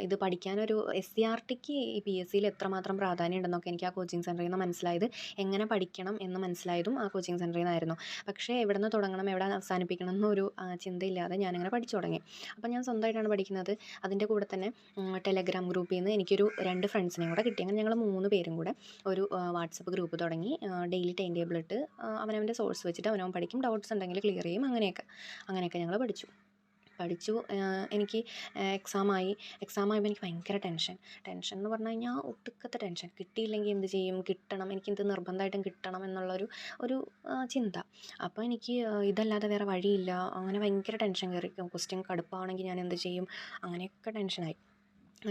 ഇത് പഠിക്കാനൊരു എസ് സി ആർ ടിക്ക് പി എസ് സിയിൽ എത്രമാത്രം പ്രാധാന്യം ഉണ്ടെന്നൊക്കെ എനിക്ക് ആ കോച്ചിങ് സെന്ററിൽ നിന്ന് മനസ്സിലായത്. എങ്ങനെ പഠിക്കണം എന്ന് മനസ്സിലായതും ആ കോച്ചിങ് സെന്ററിൽ നിന്നായിരുന്നു. പക്ഷേ എവിടെ നിന്ന് തുടങ്ങണം എവിടെ അവസാനിപ്പിക്കണം എന്നൊരു ചിന്തയില്ലാതെ ഞാനിങ്ങനെ പഠിച്ചു തുടങ്ങി. അപ്പോൾ ഞാൻ സ്വന്തമായിട്ടാണ് പഠിക്കുന്നത്. അതിന്റെ കൂടെ തന്നെ ടെലഗ്രാം ഗ്രൂപ്പിൽ നിന്ന് എനിക്കൊരു രണ്ട് ഫ്രണ്ട്സിനെയും കൂടെ കിട്ടി. അങ്ങനെ ഞങ്ങൾ മൂന്ന് പേരും കൂടെ ഒരു വാട്സപ്പ് ഗ്രൂപ്പ് തുടങ്ങി. ഡെയിലി ടൈം ടേബിൾ ഇട്ട് അവനവന്റെ സോഴ്സ് വെച്ചിട്ട് അവനവൻ പഠിക്കും ഡൗട്ട്സ് ഉണ്ടെങ്കിൽ ക്ലിയർ ചെയ്യും അങ്ങനെയൊക്കെ. അങ്ങനെയൊക്കെ ഞങ്ങൾ പഠിച്ചു. പഠിച്ചു എനിക്ക് എക്സാമായി എക്സാം ആയപ്പോൾ എനിക്ക് ഭയങ്കര ടെൻഷൻ ടെൻഷൻ എന്ന് പറഞ്ഞു കഴിഞ്ഞാൽ ഒട്ടുക്കത്തെ ടെൻഷൻ കിട്ടിയില്ലെങ്കിൽ എന്ത് ചെയ്യും? കിട്ടണം. എനിക്ക് എന്ത് നിർബന്ധമായിട്ടും കിട്ടണം എന്നുള്ളൊരു ഒരു ചിന്ത. അപ്പോൾ എനിക്ക് ഇതല്ലാതെ വേറെ വഴിയില്ല. അങ്ങനെ ഭയങ്കര ടെൻഷൻ കയറി ക്വസ്റ്റ്യൻ കടുപ്പാണെങ്കിൽ ഞാൻ എന്ത് ചെയ്യും? അങ്ങനെയൊക്കെ ടെൻഷനായി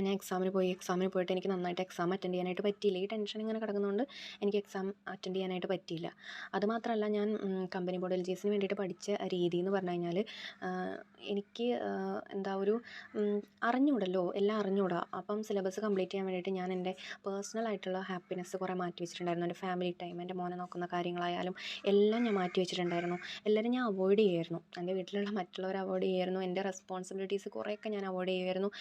ഞാൻ എക്സാമിന് പോയി എക്സാമിന് പോയിട്ട് എനിക്ക് നന്നായിട്ട് എക്സാം അറ്റൻഡ് ചെയ്യാനായിട്ട് പറ്റിയില്ല. ഈ ടെൻഷൻ ഇങ്ങനെ കിടക്കുന്നതുകൊണ്ട് എനിക്ക് എക്സാം അറ്റൻഡ് ചെയ്യാനായിട്ട് പറ്റിയില്ല. അതുമാത്രമല്ല ഞാൻ കമ്പനി ബോർഡ് എൽ ജി എസിന് വേണ്ടിയിട്ട് പഠിച്ച രീതി എന്ന് പറഞ്ഞു കഴിഞ്ഞാൽ എനിക്ക് എന്താ ഒരു അറിഞ്ഞൂടല്ലോ എല്ലാം അറിഞ്ഞൂടാ. അപ്പം സിലബസ് കംപ്ലീറ്റ് ചെയ്യാൻ വേണ്ടിയിട്ട് ഞാൻ എന്റെ പേഴ്സണൽ ആയിട്ടുള്ള ഹാപ്പിനെസ് കുറേ മാറ്റി വെച്ചിട്ടുണ്ടായിരുന്നു. എന്റെ ഫാമിലി ടൈം എന്റെ മോനെ നോക്കുന്ന കാര്യങ്ങളായാലും എല്ലാം ഞാൻ മാറ്റി വെച്ചിട്ടുണ്ടായിരുന്നു. എല്ലാവരും ഞാൻ അവോയ്ഡ് ചെയ്യുമായിരുന്നു. എന്റെ വീട്ടിലുള്ള മറ്റുള്ളവർ അവോയ്ഡ് ചെയ്യുമായിരുന്നു. എന്റെ റെസ്പോൺസിബിലിറ്റീസ് കുറേയൊക്കെ ഞാൻ അവോയ്ഡ് ചെയ്യുമായിരുന്നു.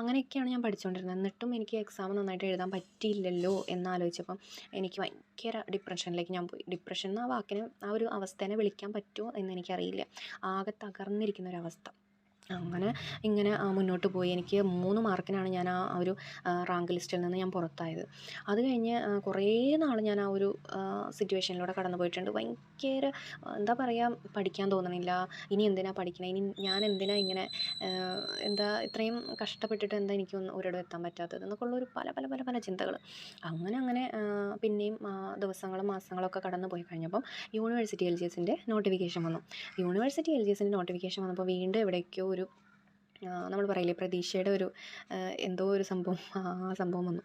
അങ്ങനെയൊക്കെയാണ് ഞാൻ പഠിച്ചുകൊണ്ടിരുന്നത് എന്നിട്ടും എനിക്ക് എക്സാം നന്നായിട്ട് എഴുതാൻ പറ്റിയില്ലല്ലോ എന്നാലോചിച്ചപ്പം എനിക്ക് ഭയങ്കര ഡിപ്രഷനിലേക്ക് ഞാൻ പോയി. ഡിപ്രഷൻ എന്ന വാക്കിന് ആ ഒരു അവസ്ഥേനെ വിളിക്കാൻ പറ്റുമോ എന്ന് എനിക്കറിയില്ല. ആകെ തകർന്നിരിക്കുന്ന ഒരവസ്ഥ. അങ്ങനെ ഇങ്ങനെ മുന്നോട്ട് പോയി. എനിക്ക് മൂന്ന് മാർക്കിനാണ് ഞാൻ ആ ഒരു റാങ്ക് ലിസ്റ്റിൽ നിന്ന് ഞാൻ പുറത്തായത്. അത് കഴിഞ്ഞ് കുറേ നാൾ ഞാൻ ആ ഒരു സിറ്റുവേഷനിലൂടെ കടന്നു പോയിട്ടുണ്ട്. ഭയങ്കര എന്താ പറയുക പഠിക്കാൻ തോന്നണില്ല ഇനി എന്തിനാണ് പഠിക്കണേ? ഇനി ഞാൻ എന്തിനാ ഇങ്ങനെ എന്താ ഇത്രയും കഷ്ടപ്പെട്ടിട്ട് എന്താ എനിക്ക് ഒരിടം എത്താൻ പറ്റാത്തത് എന്നൊക്കെ ഉള്ളൊരു പല പല പല പല ചിന്തകൾ അങ്ങനെ അങ്ങനെ പിന്നെയും ദിവസങ്ങളും മാസങ്ങളൊക്കെ കടന്നു പോയി കഴിഞ്ഞപ്പം യൂണിവേഴ്സിറ്റി എൽ ജി എസിന്റെ നോട്ടിഫിക്കേഷൻ വന്നു. യൂണിവേഴ്സിറ്റി എൽ ജി എസിന്റെ നോട്ടിഫിക്കേഷൻ വന്നപ്പോൾ വീണ്ടും എവിടേക്കോ ഒരു നമ്മൾ പറയില്ലേ പ്രതീക്ഷയുടെ ഒരു എന്തോ ഒരു സംഭവം ആ സംഭവം വന്നു.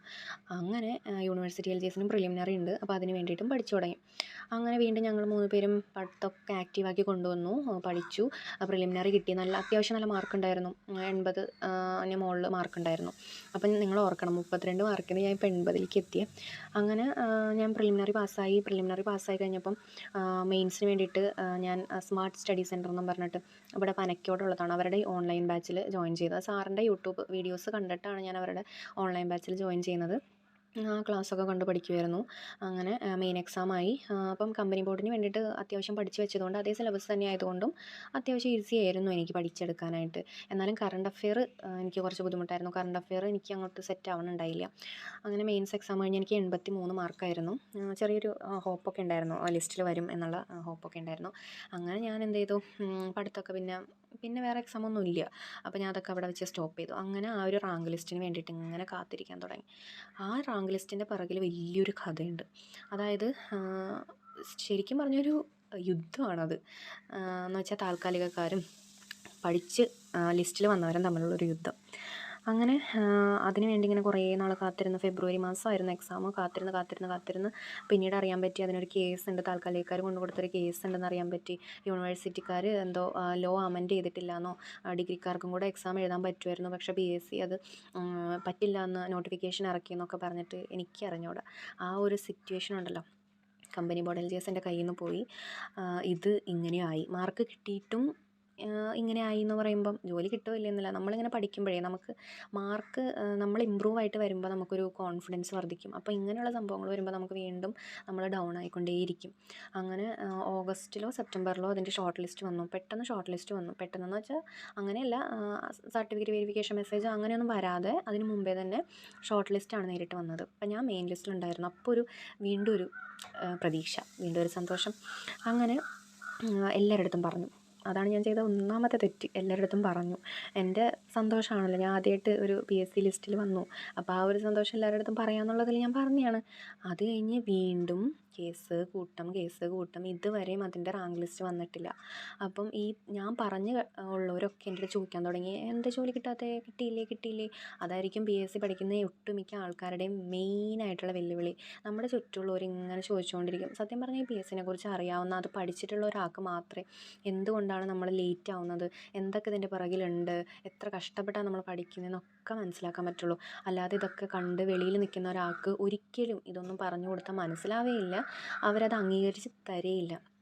അങ്ങനെ യൂണിവേഴ്സിറ്റി എൽ ജി എസിനും പ്രിലിമിനറി ഉണ്ട്. അപ്പോൾ അതിന് വേണ്ടിയിട്ടും പഠിച്ചു തുടങ്ങി. അങ്ങനെ വീണ്ടും ഞങ്ങൾ മൂന്ന് പേരും പഠിത്തമൊക്കെ ആക്റ്റീവാക്കി കൊണ്ടുവന്നു പഠിച്ചു. പ്രിലിമിനറി കിട്ടി. നല്ല അത്യാവശ്യം നല്ല മാർക്ക് ഉണ്ടായിരുന്നു. എൺപത് അതിന് മുകളിൽ മാർക്ക് ഉണ്ടായിരുന്നു. അപ്പം നിങ്ങൾ ഓർക്കണം മുപ്പത്തിരണ്ട് മാർക്കിന് ഞാൻ ഇപ്പോൾ എൺപതിലേക്ക് എത്തിയ. അങ്ങനെ ഞാൻ പ്രിലിമിനറി പാസ്സായി പ്രിലിമിനറി പാസ്സായി കഴിഞ്ഞപ്പം മെയിൻസിന് വേണ്ടിയിട്ട് ഞാൻ സ്മാർട്ട് സ്റ്റഡി സെന്റർ എന്നും പറഞ്ഞിട്ട് ഇവിടെ പനക്കോടുള്ളതാണ് അവരുടെ ഓൺലൈൻ ബാച്ചിൽ ജോയിൻ ചെയ്തത്. സാറിന്റെ യൂട്യൂബ് വീഡിയോസ് കണ്ടിട്ടാണ് ഞാൻ അവരുടെ ഓൺലൈൻ ബാച്ചിൽ ജോയിൻ ചെയ്യുന്നത്. ക്ലാസ്സൊക്കെ കണ്ട് പഠിക്കുമായിരുന്നു അങ്ങനെ മെയിൻ എക്സാമായി അപ്പം കമ്പനി ബോർഡിന് വേണ്ടിയിട്ട് അത്യാവശ്യം പഠിച്ച് വെച്ചതുകൊണ്ട് അതേ സിലബസ് തന്നെ ആയതുകൊണ്ടും അത്യാവശ്യം ഈസി ആയിരുന്നു എനിക്ക് പഠിച്ചെടുക്കാനായിട്ട്. എന്നാലും കറണ്ട് അഫെയർ എനിക്ക് കുറച്ച് ബുദ്ധിമുട്ടായിരുന്നു. കറണ്ട് അഫെയർ എനിക്ക് അങ്ങോട്ട് സെറ്റ് ആവണുണ്ടായില്ല. അങ്ങനെ മെയിൻസ് എക്സാം കഴിഞ്ഞ് എനിക്ക് എൺപത്തി മൂന്ന് മാർക്കായിരുന്നു ചെറിയൊരു ഹോപ്പൊക്കെ ഉണ്ടായിരുന്നു. ലിസ്റ്റിൽ വരും എന്നുള്ള ഹോപ്പൊക്കെ ഉണ്ടായിരുന്നു. അങ്ങനെ ഞാൻ എന്ത് ചെയ്തു? പഠിത്തമൊക്കെ പിന്നെ പിന്നെ വേറെ എക്സാം ഒന്നും ഇല്ല. അപ്പോൾ ഞാൻ അതൊക്കെ അവിടെ വെച്ച് സ്റ്റോപ്പ് ചെയ്തു. അങ്ങനെ ആ ഒരു റാങ്ക് ലിസ്റ്റിന് വേണ്ടിയിട്ട് ഇങ്ങനെ കാത്തിരിക്കാൻ തുടങ്ങി. ആ റാങ്ക് ലിസ്റ്റിന്റെ പിറകിൽ വലിയൊരു കഥയുണ്ട്. അതായത് ശരിക്കും പറഞ്ഞൊരു യുദ്ധമാണത്. എന്ന് വെച്ചാൽ താൽക്കാലികക്കാരും പഠിച്ച് ലിസ്റ്റിൽ വന്നവരും തമ്മിലുള്ളൊരു യുദ്ധം. അങ്ങനെ അതിന് വേണ്ടി ഇങ്ങനെ കുറേ നാൾ കാത്തിരുന്ന് ഫെബ്രുവരി മാസമായിരുന്നു എക്സാം കാത്തിരുന്ന് കാത്തിരുന്ന് കാത്തിരുന്ന്. പിന്നീട് അറിയാൻ പറ്റി അതിനൊരു കേസ് ഉണ്ട്. താൽക്കാലികക്കാർ കൊണ്ടു കൊടുത്തൊരു കേസ് ഉണ്ടെന്ന് അറിയാൻ പറ്റി. യൂണിവേഴ്സിറ്റിക്കാർ എന്തോ ലോ അമെൻഡ് ചെയ്തിട്ടില്ല എന്നോ ഡിഗ്രിക്കാർക്കും കൂടെ എക്സാം എഴുതാൻ പറ്റുമായിരുന്നു. പക്ഷേ ബി എസ് സി അത് പറ്റില്ല എന്ന് നോട്ടിഫിക്കേഷൻ ഇറക്കി എന്നൊക്കെ പറഞ്ഞിട്ട് എനിക്ക് അറിഞ്ഞൂടാ ആ ഒരു സിറ്റുവേഷൻ ഉണ്ടല്ലോ. കമ്പനി ബോർഡ് എൽ കയ്യിൽ നിന്ന് പോയി ഇത് ഇങ്ങനെയായി. മാർക്ക് കിട്ടിയിട്ടും ഇങ്ങനെ ആയി എന്ന് പറയുമ്പം ജോലി കിട്ടുമോ നമ്മൾ നമ്മളിങ്ങനെ പഠിക്കുമ്പോഴേ നമുക്ക് മാർക്ക് നമ്മൾ ഇമ്പ്രൂവ് ആയിട്ട് വരുമ്പോൾ നമുക്കൊരു കോൺഫിഡൻസ് വർദ്ധിക്കും. അപ്പോൾ ഇങ്ങനെയുള്ള സംഭവങ്ങൾ വരുമ്പോൾ നമുക്ക് വീണ്ടും നമ്മൾ ഡൗൺ ആയിക്കൊണ്ടേയിരിക്കും. അങ്ങനെ ഓഗസ്റ്റിലോ സെപ്റ്റംബറിലോ അതിന്റെ ഷോർട്ട് ലിസ്റ്റ് വന്നു. പെട്ടെന്ന് ഷോർട്ട് ലിസ്റ്റ് വന്നു. പെട്ടെന്നെന്ന് വെച്ചാൽ അങ്ങനെയല്ല സർട്ടിഫിക്കറ്റ് വെരിഫിക്കേഷൻ മെസ്സേജ് അങ്ങനെയൊന്നും വരാതെ അതിന് മുമ്പേ തന്നെ ഷോർട്ട് ലിസ്റ്റാണ് നേരിട്ട് വന്നത്. അപ്പം ഞാൻ മെയിൻ ലിസ്റ്റിലുണ്ടായിരുന്നു അപ്പോൾ ഒരു വീണ്ടും ഒരു പ്രതീക്ഷ വീണ്ടും ഒരു സന്തോഷം. അങ്ങനെ എല്ലാവരുടെ അടുത്തും പറഞ്ഞു. അതാണ് ഞാൻ ചെയ്ത ഒന്നാമത്തെ തെറ്റ്. എല്ലാവരുടെ അടുത്തും പറഞ്ഞു. എന്റെ സന്തോഷമാണല്ലോ. ഞാൻ ആദ്യമായിട്ട് ഒരു പി എസ് സി ലിസ്റ്റിൽ വന്നു. അപ്പോൾ ആ ഒരു സന്തോഷം എല്ലാവരുടെ അടുത്തും പറയാമെന്നുള്ളതിൽ ഞാൻ പറഞ്ഞതാണ്. അത് കഴിഞ്ഞ് വീണ്ടും കേസ് കൂട്ടം കേസ് കൂട്ടം ഇതുവരെയും അതിന്റെ റാങ്ക് ലിസ്റ്റ് വന്നിട്ടില്ല. അപ്പം ഈ ഞാൻ പറഞ്ഞ് ഉള്ളവരൊക്കെ എന്റെ ചോദിക്കാൻ തുടങ്ങി. എന്താ ജോലി കിട്ടാത്തേ? കിട്ടിയില്ലേ? കിട്ടിയില്ലേ? അതായിരിക്കും പി എസ് സി പഠിക്കുന്ന ഒട്ടുമിക്ക ആൾക്കാരുടെയും മെയിനായിട്ടുള്ള വെല്ലുവിളി. നമ്മുടെ ചുറ്റുമുള്ളവർ ഇങ്ങനെ ചോദിച്ചുകൊണ്ടിരിക്കും. സത്യം പറഞ്ഞാൽ പി എസ് സിനെ കുറിച്ച് അറിയാവുന്ന അത് പഠിച്ചിട്ടുള്ള ഒരാൾക്ക് മാത്രമേ എന്തുകൊണ്ടാണ് നമ്മൾ ലേറ്റ് ആവുന്നത്? എന്തൊക്കെ ഇതിന്റെ പിറകിലുണ്ട്? എത്ര കഷ്ടപ്പെട്ടാണ് നമ്മൾ പഠിക്കുന്നതെന്നൊക്കെ മനസ്സിലാക്കാൻ പറ്റുള്ളൂ. അല്ലാതെ ഇതൊക്കെ കണ്ട് വെളിയിൽ നിൽക്കുന്ന ഒരാൾക്ക് ഒരിക്കലും ഇതൊന്നും പറഞ്ഞു കൊടുത്താൽ മനസ്സിലാവുകയില്ല അവരത് അംഗീകരിച്ച് തരേയില്ല.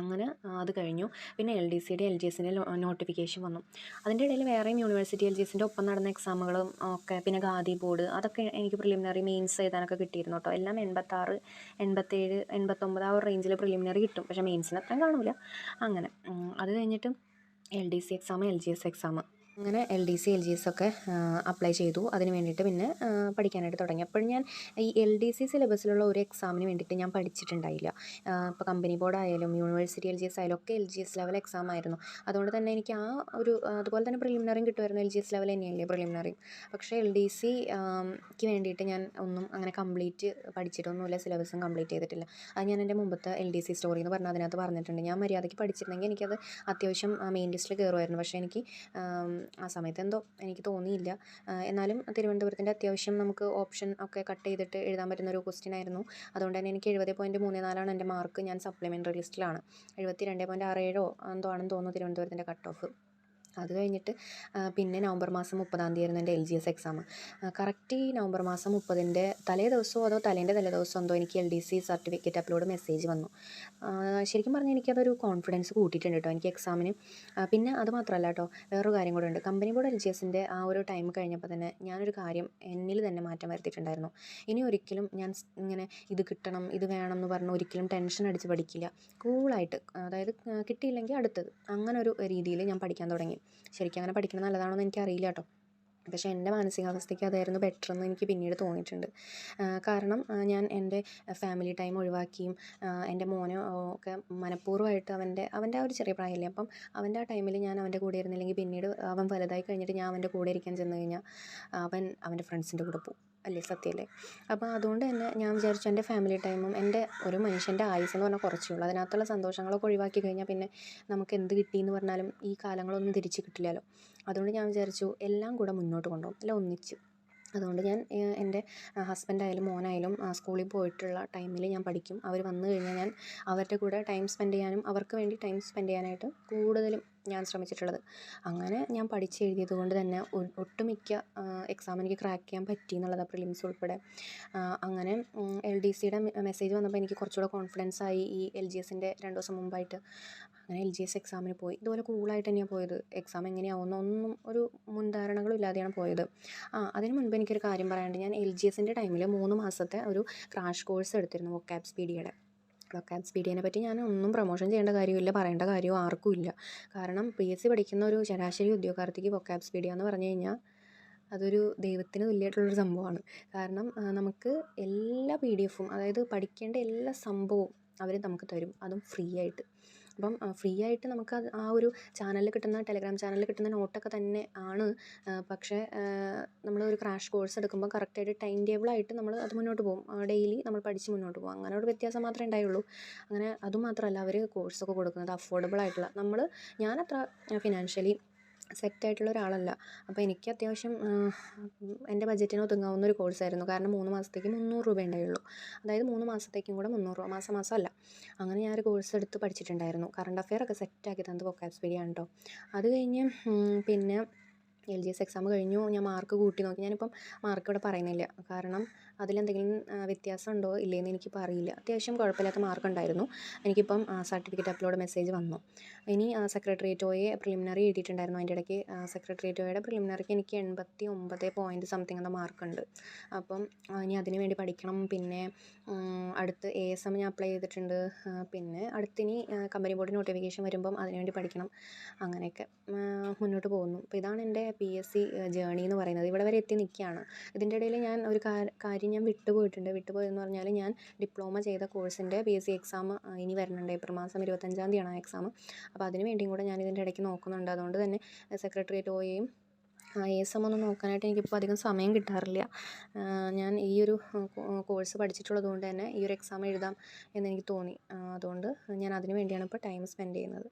അങ്ങനെ അത് കഴിഞ്ഞു. പിന്നെ എൽ ഡി സിയുടെ എൽ ജി എസിന്റെ നോട്ടിഫിക്കേഷൻ വന്നു. അതിന്റെ ഇടയിൽ വേറെയും യൂണിവേഴ്സിറ്റി എൽ ജി എസിന്റെ ഒപ്പം നടന്ന എക്സാമുകളും ഒക്കെ പിന്നെ ഗാദി ബോർഡ് അതൊക്കെ എനിക്ക് പ്രിലിമിനറി മെയിൻസ് എഴുതാനൊക്കെ കിട്ടിയിരുന്നു കേട്ടോ. എല്ലാം എൺപത്താറ് എൺപത്തേഴ് എൺപത്തൊമ്പത് ആ ഒരു റേഞ്ചിൽ പ്രിലിമിനറി കിട്ടും. പക്ഷേ മെയിൻസിന് കാണില്ല അങ്ങനെ അത് കഴിഞ്ഞിട്ട് L D C exam L G S exam അങ്ങനെ L D C L G S ഒക്കെ അപ്ലൈ ചെയ്തു. അതിന് വേണ്ടിയിട്ട് പിന്നെ പഠിക്കാനായിട്ട് തുടങ്ങി. അപ്പോൾ ഞാൻ ഈ എൽ ഡി സി സിലബസിലുള്ള ഒരു എക്സാമിന് വേണ്ടിയിട്ട് ഞാൻ പഠിച്ചിട്ടുണ്ടായില്ല. ഇപ്പോൾ കമ്പനി ബോർഡ് ആയാലും യൂണിവേഴ്സിറ്റി എൽ ജി എസ് ആയാലും ഒക്കെ L G S level exam ആയിരുന്നു. അതുകൊണ്ട് തന്നെ എനിക്ക് ആ ഒരു അതുപോലെ തന്നെ പ്രിലിമിനറിയും കിട്ടുമായിരുന്നു എൽ ജി എസ് ലെവൽ തന്നെയല്ലേ പ്രിലിമിനറി പക്ഷേ എൽ ഡി സിക്ക് വേണ്ടിയിട്ട് ഞാൻ ഒന്നും അങ്ങനെ കംപ്ലീറ്റ് പഠിച്ചിട്ടൊന്നുമില്ല സിലബസും കംപ്ലീറ്റ് ചെയ്തിട്ടില്ല. അത് ഞാൻ എന്റെ മുമ്പത്തെ എൽ ഡി സി സ്റ്റോറി എന്ന് പറഞ്ഞാൽ അതിനകത്ത് പറഞ്ഞിട്ടുണ്ട്. ഞാൻ മര്യാദയ്ക്ക് പഠിച്ചിരുന്നെങ്കിൽ എനിക്കത് അത്യാവശ്യം മെയിൻ ലിസ്റ്റിൽ കയറുമായിരുന്നു പക്ഷേ എനിക്ക് ആം, സമയത്ത് എന്തോ എനിക്ക് തോന്നിയില്ല. എന്നാലും തിരുവനന്തപുരത്തിന്റെ അത്യാവശ്യം നമുക്ക് ഓപ്ഷൻ ഒക്കെ കട്ട് ചെയ്തിട്ട് എഴുതാൻ പറ്റുന്ന ഒരു ക്വസ്റ്റ്യൻ ആയിരുന്നു. അതുകൊണ്ട് തന്നെ എനിക്ക് എഴുപത് പോയിന്റ് മൂന്ന് നാലാണ് എന്റെ മാർക്ക് ഞാൻ സപ്ലിമെന്ററി ലിസ്റ്റിലാണ് എഴുപത്തി രണ്ട് പോയിന്റ് ആറ് ഏഴോ എന്തോ ആണെന്ന് തോന്നുന്നു തിരുവനന്തപുരത്തിന്റെ കട്ട് ഓഫ് അത് കഴിഞ്ഞിട്ട് പിന്നെ നവംബർ മാസം മുപ്പതാം തീയതി ആയിരുന്നു എന്റെ L G S exam correct ഈ നവംബർ മാസം മുപ്പതിന്റെ തലേ ദിവസമോ അതോ തലേന്റെ തലേ ദിവസം എന്തോ എനിക്ക് L D C certificate upload message വന്നു. ശരിക്കും പറഞ്ഞാൽ എനിക്കതൊരു കോൺഫിഡൻസ് കൂട്ടിയിട്ടുണ്ട് കേട്ടോ എനിക്ക് എക്സാമിന് പിന്നെ അത് മാത്രമല്ല കേട്ടോ വേറൊരു കാര്യം കൂടെ ഉണ്ട്. കമ്പനി ബോർഡ് എൽ ജി എസിന്റെ ആ ഒരു ടൈം കഴിഞ്ഞപ്പോൾ തന്നെ ഞാനൊരു കാര്യം എന്നിൽ തന്നെ മാറ്റം വരുത്തിയിട്ടുണ്ടായിരുന്നു. ഇനി ഒരിക്കലും ഞാൻ ഇങ്ങനെ ഇത് കിട്ടണം ഇത് വേണം എന്ന് പറഞ്ഞ് ഒരിക്കലും ടെൻഷൻ അടിച്ച് പഠിക്കില്ല. കൂളായിട്ട് അതായത് കിട്ടിയില്ലെങ്കിൽ അടുത്തത്. അങ്ങനെ ഒരു രീതിയിൽ ഞാൻ പഠിക്കാൻ തുടങ്ങി. ശരിക്കും അങ്ങനെ പഠിക്കുന്നത് നല്ലതാണോ എന്ന് എനിക്കറിയില്ല കേട്ടോ പക്ഷേ എന്റെ മാനസികാവസ്ഥയ്ക്ക് അതായിരുന്നു ബെറ്റർ എന്ന് എനിക്ക് പിന്നീട് തോന്നിയിട്ടുണ്ട്. കാരണം ഞാൻ എന്റെ ഫാമിലി ടൈം ഒഴിവാക്കിയും എന്റെ മോനെ ഒക്കെ മനഃപൂർവമായിട്ട് അവന്റെ അവന്റെ ആ ഒരു ചെറിയ പ്രായമല്ലേ? അപ്പം അവന്റെ ആ ടൈമിൽ ഞാൻ അവന്റെ കൂടെ ഇരുന്നില്ലെങ്കിൽ പിന്നീട് അവൻ വലുതായി കഴിഞ്ഞിട്ട് ഞാൻ അവന്റെ കൂടെ ഇരിക്കാൻ ചെന്ന് കഴിഞ്ഞാൽ അവൻ അവന്റെ ഫ്രണ്ട്സിന്റെ കൂടെ പോകും അല്ലേ സത്യമല്ലേ അപ്പോൾ അതുകൊണ്ട് തന്നെ ഞാൻ വിചാരിച്ചു എന്റെ ഫാമിലി ടൈമും എന്റെ ഒരു മനുഷ്യന്റെ ആയുസ് എന്ന് പറഞ്ഞാൽ കുറച്ചേ ഉള്ളൂ. അതിനകത്തുള്ള സന്തോഷങ്ങളൊക്കെ ഒഴിവാക്കി കഴിഞ്ഞാൽ പിന്നെ നമുക്ക് എന്ത് കിട്ടി എന്ന് പറഞ്ഞാലും ഈ കാലങ്ങളൊന്നും തിരിച്ചു കിട്ടില്ലല്ലോ. അതുകൊണ്ട് ഞാൻ വിചാരിച്ചു എല്ലാം കൂടെ മുന്നോട്ട് കൊണ്ടുപോകും അല്ല ഒന്നിച്ച്. അതുകൊണ്ട് ഞാൻ എന്റെ ഹസ്ബൻഡായാലും മോനായാലും സ്കൂളിൽ പോയിട്ടുള്ള ടൈമിൽ ഞാൻ പഠിക്കും. അവർ വന്നു കഴിഞ്ഞാൽ ഞാൻ അവരുടെ കൂടെ ടൈം സ്പെൻഡ് ചെയ്യാനും അവർക്ക് വേണ്ടി ടൈം സ്പെൻഡ് ചെയ്യാനായിട്ട് കൂടുതലും ഞാൻ ശ്രമിച്ചിട്ടുള്ളത്. അങ്ങനെ ഞാൻ പഠിച്ചെഴുതിയത് കൊണ്ട് തന്നെ ഒട്ടുമിക്ക എക്സാം എനിക്ക് ക്രാക്ക് ചെയ്യാൻ പറ്റി എന്നുള്ളതാണ് പ്രിലിംസ് ഉൾപ്പെടെ. അങ്ങനെ എൽ ഡി സിയുടെ മെസ്സേജ് വന്നപ്പോൾ എനിക്ക് കുറച്ചുകൂടെ കോൺഫിഡൻസ് ആയി ഈ എൽ ജി എസിന്റെ രണ്ട് ദിവസം മുമ്പായിട്ട്. അങ്ങനെ എൽ ജി എസ് എക്സാമിന് പോയി. ഇതുപോലെ കൂളായിട്ട് തന്നെയാണ് പോയത്. എക്സാം എങ്ങനെയാവുമെന്ന് ഒന്നും ഒരു മുൻധാരണകളും ഇല്ലാതെയാണ് പോയത്. ആ അതിന് മുൻപ് എനിക്കൊരു കാര്യം പറയാനുണ്ട്. ഞാൻ എൽ ജി എസിന്റെ ടൈമിൽ മൂന്ന് മാസത്തെ ഒരു ക്രാഷ് കോഴ്സ് എടുത്തിരുന്നു വൊക്കാബ്സ് വൊക്കാബ്സ് പീഡിയനെ പറ്റി ഞാൻ ഒന്നും പ്രൊമോഷൻ ചെയ്യേണ്ട കാര്യമില്ല പറയേണ്ട കാര്യവും ആർക്കും ഇല്ല. കാരണം പി എസ് സി പഠിക്കുന്ന ഒരു ശരാശരി ഉദ്യോഗാർത്ഥിക്ക് വൊക്കാബ്സ് പീഡിയ എന്ന് പറഞ്ഞു കഴിഞ്ഞാൽ അതൊരു ദൈവത്തിന് തുല്യമായിട്ടുള്ളൊരു സംഭവമാണ്. കാരണം നമുക്ക് എല്ലാ പി ഡി എഫും അതായത് പഠിക്കേണ്ട എല്ലാ സംഭവവും അവർ നമുക്ക് തരും. അതും ഫ്രീ ആയിട്ട്. അപ്പം ഫ്രീ ആയിട്ട് നമുക്ക് ആ ഒരു ചാനലിൽ കിട്ടുന്ന ടെലഗ്രാം ചാനലിൽ കിട്ടുന്ന നോട്ടൊക്കെ തന്നെ ആണ്. പക്ഷേ നമ്മൾ ഒരു ക്രാഷ് കോഴ്സ് എടുക്കുമ്പോൾ കറക്റ്റായിട്ട് ടൈം ടേബിളായിട്ട് നമ്മൾ അത് മുന്നോട്ട് പോകും. ഡെയിലി നമ്മൾ പഠിച്ച് മുന്നോട്ട് പോകും. അങ്ങനെ ഒരു വ്യത്യാസം മാത്രമേ ഉണ്ടായുള്ളൂ. അങ്ങനെ അതുമാത്രമല്ല അവർ കോഴ്സൊക്കെ കൊടുക്കുന്നത് അഫോർഡബിൾ ആയിട്ടുള്ള. നമ്മൾ ഞാനത്ര ഫിനാൻഷ്യലി സെറ്റായിട്ടുള്ള ഒരാളല്ല. അപ്പോൾ എനിക്ക് അത്യാവശ്യം എന്റെ ബഡ്ജറ്റിന് ഒതുങ്ങാവുന്ന ഒരു കോഴ്സായിരുന്നു കാരണം മൂന്ന് മാസത്തേക്ക് മുന്നൂറ് രൂപ ഉണ്ടായുള്ളൂ. അതായത് മൂന്ന് മാസത്തേക്കും കൂടെ മുന്നൂറ് രൂപ. മാസം മാസം അല്ല. അങ്ങനെ ഞാൻ ഒരു കോഴ്സ് എടുത്ത് പഠിച്ചിട്ടുണ്ടായിരുന്നു. കറണ്ട് അഫെയർ ഒക്കെ സെറ്റാക്കി തന്നത് വൊക്കാബ്സ് ആണ് കേട്ടോ അത് കഴിഞ്ഞ് പിന്നെ എൽ ജി എസ് എക്സാം കഴിഞ്ഞു. ഞാൻ മാർക്ക് കൂട്ടി നോക്കി. ഞാനിപ്പം മാർക്ക് ഇവിടെ പറയുന്നില്ല. കാരണം അതിലെന്തെങ്കിലും വ്യത്യാസം ഉണ്ടോ ഇല്ലേന്ന് എനിക്കിപ്പോൾ അറിയില്ല. അത്യാവശ്യം കുഴപ്പമില്ലാത്ത മാർക്ക് ഉണ്ടായിരുന്നു എനിക്കിപ്പം സർട്ടിഫിക്കറ്റ് അപ്ലോഡ് മെസ്സേജ് വന്നു. ഇനി സെക്രട്ടേറിയറ്റ് ഒയെ പ്രിലിമിനറി എഴുതിയിട്ടുണ്ടായിരുന്നു അതിന്റെ ഇടയ്ക്ക് സെക്രട്ടേറിയറ്റ് ഒയുടെ പ്രിലിമിനറിക്ക് എനിക്ക് എൺപത്തി ഒമ്പത് പോയിന്റ് സംതിങ് എന്ന മാർക്കുണ്ട്. അപ്പം ഇനി അതിന് വേണ്ടി പഠിക്കണം. പിന്നെ അടുത്ത് എ എസ് എം ഞാൻ അപ്ലൈ ചെയ്തിട്ടുണ്ട്. പിന്നെ അടുത്തിനി കമ്പനി ബോർഡ് നോട്ടിഫിക്കേഷൻ വരുമ്പം അതിന് വേണ്ടി പഠിക്കണം. അങ്ങനെയൊക്കെ മുന്നോട്ട് പോകുന്നു. അപ്പോൾ ഇതാണ് എന്റെ പി എസ് സി ജേണി എന്ന് പറയുന്നത്. ഇവിടെ വരെ എത്തി നിൽക്കുകയാണ്. ഇതിന്റെ ഇടയിൽ ഞാൻ ഒരു കാ- കാര്യം ഞാൻ വിട്ടുപോയിട്ടുണ്ട്. വിട്ടുപോയെന്ന് പറഞ്ഞാൽ ഞാൻ ഡിപ്ലോമ ചെയ്ത കോഴ്സിന്റെ പി എസ് സി എക്സാം ഇനി വരുന്നുണ്ട് ഏപ്രിൽ മാസം ഇരുപത്തഞ്ചാം തീയതിയാണ് ആ എക്സാം. അപ്പോൾ അതിന് വേണ്ടിയും കൂടെ ഞാൻ ഇതിന്റെ ഇടയ്ക്ക് നോക്കുന്നുണ്ട്. അതുകൊണ്ട് തന്നെ സെക്രട്ടേറിയറ്റ് ഒയെയും ഐ എസ് എം ഒന്നും നോക്കാനായിട്ട് എനിക്കിപ്പോൾ അധികം സമയം കിട്ടാറില്ല. ഞാൻ ഈ ഒരു കോഴ്സ് പഠിച്ചിട്ടുള്ളത് കൊണ്ട് തന്നെ ഈ ഒരു എക്സാം എഴുതാം എന്നെനിക്ക് തോന്നി. അതുകൊണ്ട് ഞാൻ അതിന് വേണ്ടിയാണ് ഇപ്പോൾ ടൈം സ്പെൻഡ് ചെയ്യുന്നത്.